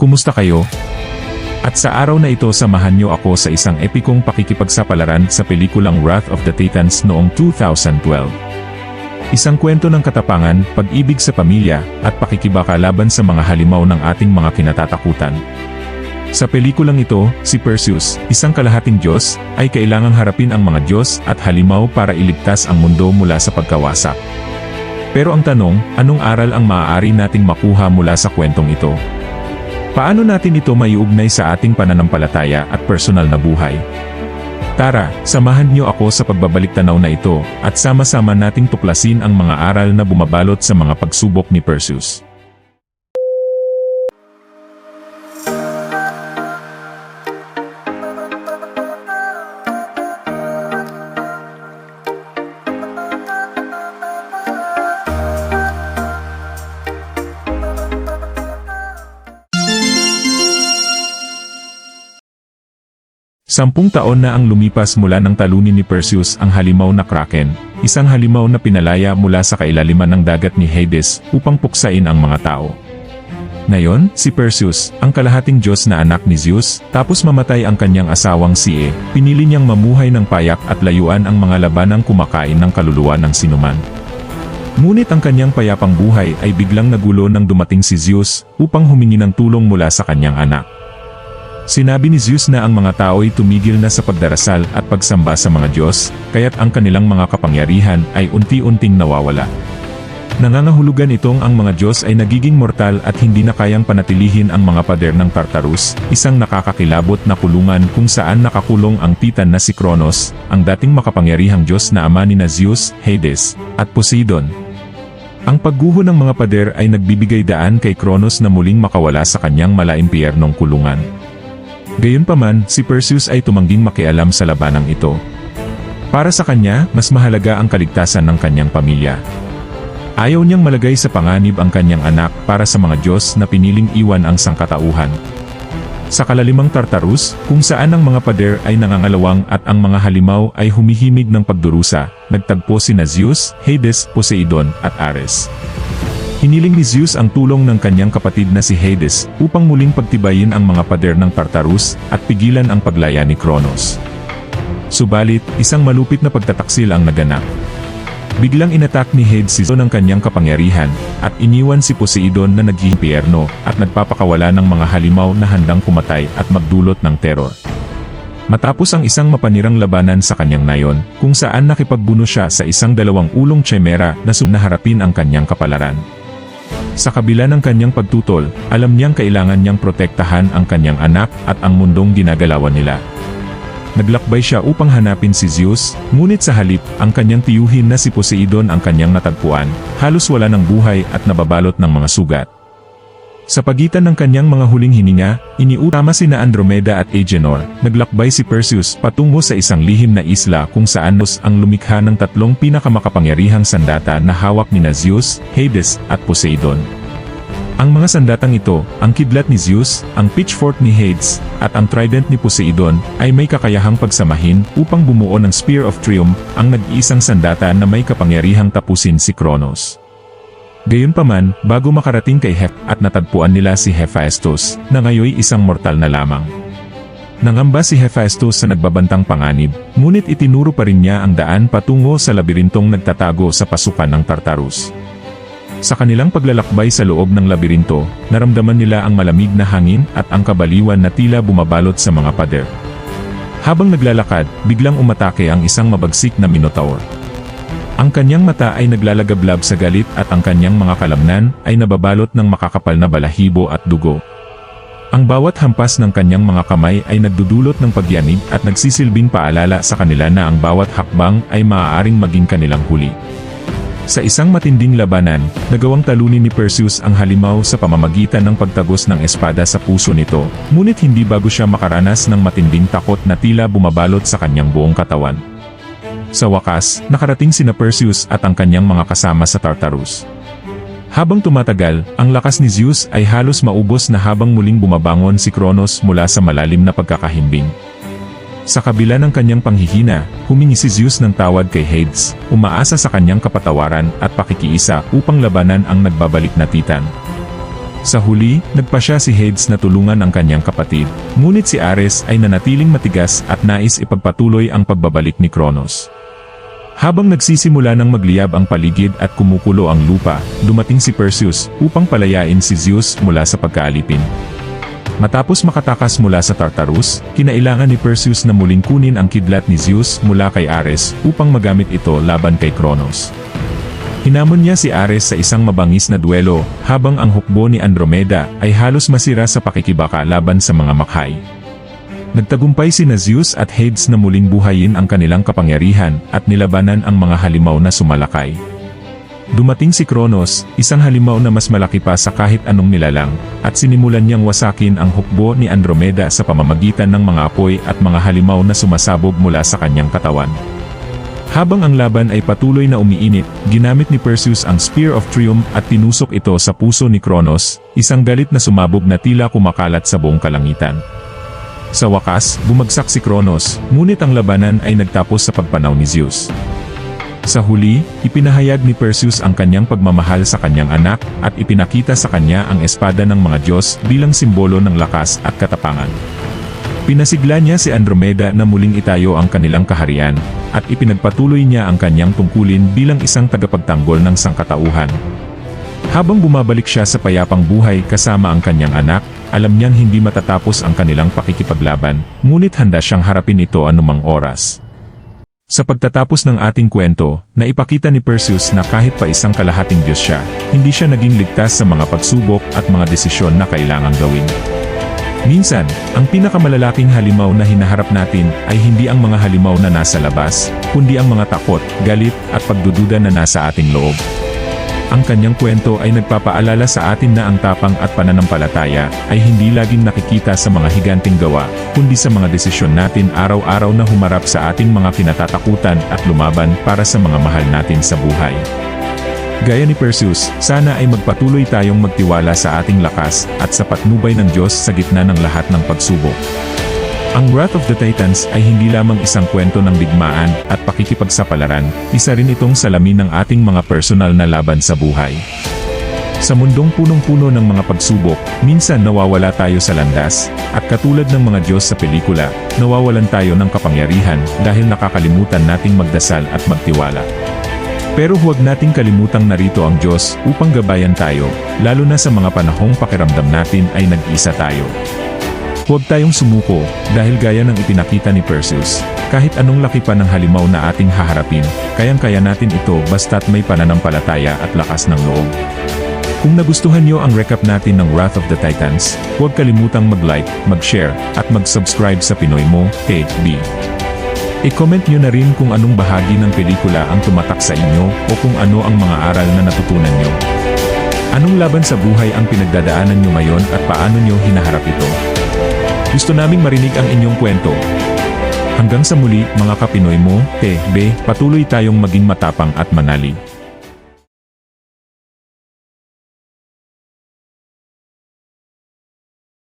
Kumusta kayo? At sa araw na ito samahan niyo ako sa isang epikong pakikipagsapalaran sa pelikulang Wrath of the Titans noong 2012. Isang kwento ng katapangan, pag-ibig sa pamilya, at pakikibaka laban sa mga halimaw ng ating mga kinatatakutan. Sa pelikulang ito, si Perseus, isang kalahating Diyos, ay kailangang harapin ang mga Diyos at halimaw para iligtas ang mundo mula sa pagkawasak. Pero ang tanong, anong aral ang maaari nating makuha mula sa kwentong ito? Paano natin ito maiugnay sa ating pananampalataya at personal na buhay? Tara, samahan niyo ako sa pagbabalik tanaw na ito at sama-sama nating tuklasin ang mga aral na bumabalot sa mga pagsubok ni Perseus. Sampung taon na ang lumipas mula ng talunin ni Perseus ang halimaw na Kraken, isang halimaw na pinalaya mula sa kailaliman ng dagat ni Hades upang puksain ang mga tao. Ngayon, si Perseus, ang kalahating Diyos na anak ni Zeus, tapos mamatay ang kanyang asawang si E, pinili niyang mamuhay ng payak at layuan ang mga labanang kumakain ng kaluluwa ng sinuman. Ngunit ang kanyang payapang buhay ay biglang nagulo nang dumating si Zeus upang humingi ng tulong mula sa kanyang anak. Sinabi ni Zeus na ang mga tao ay tumigil na sa pagdarasal at pagsamba sa mga Diyos, kaya't ang kanilang mga kapangyarihan ay unti-unting nawawala. Nangangahulugan itong ang mga Diyos ay nagiging mortal at hindi na kayang panatilihin ang mga pader ng Tartarus, isang nakakakilabot na kulungan kung saan nakakulong ang titan na si Kronos, ang dating makapangyarihang Diyos na ama ni na Zeus, Hades, at Poseidon. Ang pagguho ng mga pader ay nagbibigay daan kay Kronos na muling makawala sa kanyang malaimpyernong kulungan. Gayunpaman, si Perseus ay tumangging makialam sa labanang ito. Para sa kanya, mas mahalaga ang kaligtasan ng kanyang pamilya. Ayaw niyang malagay sa panganib ang kanyang anak para sa mga Diyos na piniling iwan ang sangkatauhan. Sa kalalimang Tartarus, kung saan ang mga pader ay nangangalawang at ang mga halimaw ay humihimig ng pagdurusa, nagtagpo sina Zeus, Hades, Poseidon, at Ares. Hiniling ni Zeus ang tulong ng kanyang kapatid na si Hades upang muling pagtibayin ang mga pader ng Tartarus at pigilan ang paglaya ni Kronos. Subalit, isang malupit na pagtataksil ang naganap. Biglang inatak ni Hades si ng kanyang kapangyarihan at iniwan si Poseidon na naghihimpyerno at nagpapakawala ng mga halimaw na handang pumatay at magdulot ng teror. Matapos ang isang mapanirang labanan sa kanyang nayon, kung saan nakipagbuno siya sa isang dalawang ulong chimera na sunaharapin ang kanyang kapalaran. Sa kabila ng kanyang pagtutol, alam niyang kailangan niyang protektahan ang kanyang anak at ang mundong ginagalawan nila. Naglakbay siya upang hanapin si Zeus, ngunit sa halip, ang kanyang tiyuhin na si Poseidon ang kanyang natagpuan, halos wala ng buhay at nababalot ng mga sugat. Sa pagitan ng kanyang mga huling hininga, iniutama sina Andromeda at Agenor, naglakbay si Perseus patungo sa isang lihim na isla kung saan Nos ang lumikha ng tatlong pinakamakapangyarihang sandata na hawak ni na Zeus, Hades, at Poseidon. Ang mga sandatang ito, ang kidlat ni Zeus, ang pitchfork ni Hades, at ang trident ni Poseidon, ay may kakayahang pagsamahin upang bumuo ng Spear of Triumph, ang nag-iisang sandata na may kapangyarihang tapusin si Kronos. Gayunpaman, bago makarating kay Hep at natagpuan nila si Hephaestus, na ngayoy isang mortal na lamang. Nangamba si Hephaestus sa nagbabantang panganib, ngunit itinuro pa rin niya ang daan patungo sa labirintong nagtatago sa pasukan ng Tartarus. Sa kanilang paglalakbay sa loob ng labirinto, naramdaman nila ang malamig na hangin at ang kabaliwan na tila bumabalot sa mga pader. Habang naglalakad, biglang umatake ang isang mabagsik na minotaur. Ang kanyang mata ay naglalagablab sa galit at ang kanyang mga kalamnan ay nababalot ng makakapal na balahibo at dugo. Ang bawat hampas ng kanyang mga kamay ay nagdudulot ng pagyanig at nagsisilbing paalala sa kanila na ang bawat hakbang ay maaaring maging kanilang huli. Sa isang matinding labanan, nagawang talunin ni Perseus ang halimaw sa pamamagitan ng pagtagos ng espada sa puso nito, ngunit hindi bago siya makaranas ng matinding takot na tila bumabalot sa kanyang buong katawan. Sa wakas, nakarating sina Perseus at ang kanyang mga kasama sa Tartarus. Habang tumatagal, ang lakas ni Zeus ay halos maubos na habang muling bumabangon si Kronos mula sa malalim na pagkakahimbing. Sa kabila ng kanyang panghihina, humingi si Zeus ng tawad kay Hades, umaasa sa kanyang kapatawaran at pakikiisa upang labanan ang nagbabalik na Titan. Sa huli, nagpa siya si Hades na tulungan ang kanyang kapatid, ngunit si Ares ay nanatiling matigas at nais ipagpatuloy ang pagbabalik ni Kronos. Habang nagsisimula ng magliyab ang paligid at kumukulo ang lupa, dumating si Perseus upang palayain si Zeus mula sa pagkaalipin. Matapos makatakas mula sa Tartarus, kinailangan ni Perseus na muling kunin ang kidlat ni Zeus mula kay Ares upang magamit ito laban kay Kronos. Hinamon niya si Ares sa isang mabangis na duelo, habang ang hukbo ni Andromeda ay halos masira sa pakikibaka laban sa mga makhay. Nagtagumpay si Zeus at Hades na muling buhayin ang kanilang kapangyarihan at nilabanan ang mga halimaw na sumalakay. Dumating si Kronos, isang halimaw na mas malaki pa sa kahit anong nilalang, at sinimulan niyang wasakin ang hukbo ni Andromeda sa pamamagitan ng mga apoy at mga halimaw na sumasabog mula sa kanyang katawan. Habang ang laban ay patuloy na umiinit, ginamit ni Perseus ang Spear of Triumph at tinusok ito sa puso ni Kronos, isang galit na sumabog na tila kumakalat sa buong kalangitan. Sa wakas, bumagsak si Kronos, ngunit ang labanan ay nagtapos sa pagpanaw ni Zeus. Sa huli, ipinahayag ni Perseus ang kanyang pagmamahal sa kanyang anak at ipinakita sa kanya ang espada ng mga Diyos bilang simbolo ng lakas at katapangan. Pinasigla niya si Andromeda na muling itayo ang kanilang kaharian, at ipinagpatuloy niya ang kanyang tungkulin bilang isang tagapagtanggol ng sangkatauhan. Habang bumabalik siya sa payapang buhay kasama ang kanyang anak, alam niyang hindi matatapos ang kanilang pakikipaglaban, ngunit handa siyang harapin ito anumang oras. Sa pagtatapos ng ating kwento, naipakita ni Perseus na kahit pa isang kalahating Diyos siya, hindi siya naging ligtas sa mga pagsubok at mga desisyon na kailangang gawin. Minsan, ang pinakamalalaking halimaw na hinaharap natin ay hindi ang mga halimaw na nasa labas, kundi ang mga takot, galit, at pagdududa na nasa ating loob. Ang kanyang kwento ay nagpapaalala sa atin na ang tapang at pananampalataya ay hindi laging nakikita sa mga higanting gawa, kundi sa mga desisyon natin araw-araw na humarap sa ating mga kinatatakutan at lumaban para sa mga mahal natin sa buhay. Gaya ni Perseus, sana ay magpatuloy tayong magtiwala sa ating lakas at sa patnubay ng Diyos sa gitna ng lahat ng pagsubok. Ang Wrath of the Titans ay hindi lamang isang kwento ng digmaan at pakikipagsapalaran, isa rin itong salamin ng ating mga personal na laban sa buhay. Sa mundong punong-puno ng mga pagsubok, minsan nawawala tayo sa landas, at katulad ng mga Diyos sa pelikula, nawawalan tayo ng kapangyarihan dahil nakakalimutan nating magdasal at magtiwala. Pero huwag nating kalimutang narito ang Diyos upang gabayan tayo, lalo na sa mga panahong pakiramdam natin ay nag-isa tayo. Huwag tayong sumuko, dahil gaya ng ipinakita ni Perseus, kahit anong laki pa ng halimaw na ating haharapin, kayang-kaya natin ito basta't may pananampalataya at lakas ng loob. Kung nagustuhan nyo ang recap natin ng Wrath of the Titans, huwag kalimutang mag-like, mag-share, at mag-subscribe sa Pinoy Mo, KB. I-comment nyo na rin kung anong bahagi ng pelikula ang tumatak sa inyo o kung ano ang mga aral na natutunan nyo. Anong laban sa buhay ang pinagdadaanan nyo ngayon at paano nyo hinaharap ito? Gusto naming marinig ang inyong kwento. Hanggang sa muli mga kapinoy mo, te, be, patuloy tayong maging matapang at manali.